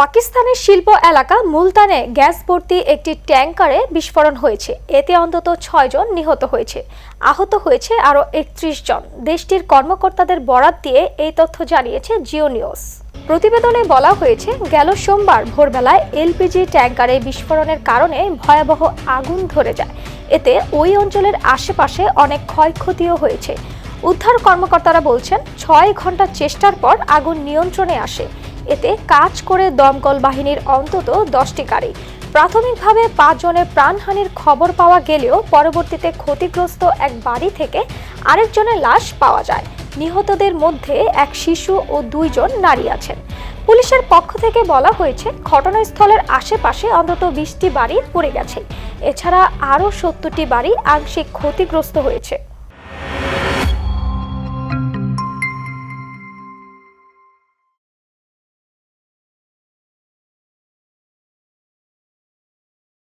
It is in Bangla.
পাকিস্তানের শিল্প এলাকা মুলতানে গ্যাস ভর্তি একটি ট্যাঙ্কারে বিস্ফোরণ হয়েছে। এতে অন্তত ছয়জন নিহত হয়েছে। আহত হয়েছে আরও একত্রিশ জন। দেশটির কর্মকর্তাদের বরাত দিয়ে এই তথ্য জানিয়েছে জিও নিউজ। প্রতিবেদনে বলা হয়েছে, গেল সোমবার ভোরবেলায় এলপিজি ট্যাঙ্কারে বিস্ফোরণের কারণে ভয়াবহ আগুন ধরে যায়। এতে ওই অঞ্চলের আশেপাশে অনেক ক্ষয়ক্ষতিও হয়েছে। উদ্ধার কর্মকর্তারা বলছেন, ছয় ঘণ্টা চেষ্টার পর আগুন নিয়ন্ত্রণে আসে। এতে কাজ করে দমকল বাহিনীর অন্তত দশটি গাড়ি। প্রাথমিকভাবে পাঁচজনের প্রাণহানির খবর পাওয়া গেলেও পরবর্তীতে ক্ষতিগ্রস্ত এক বাড়ি থেকে আরেকজনের লাশ পাওয়া যায়। নিহতদের মধ্যে এক শিশু ও দুইজন নারী আছেন। পুলিশের পক্ষ থেকে বলা হয়েছে, ঘটনাস্থলের আশেপাশে অন্তত বিশটি বাড়ি পড়ে গেছে। এছাড়া আরও সত্তরটি বাড়ি আংশিক ক্ষতিগ্রস্ত হয়েছে।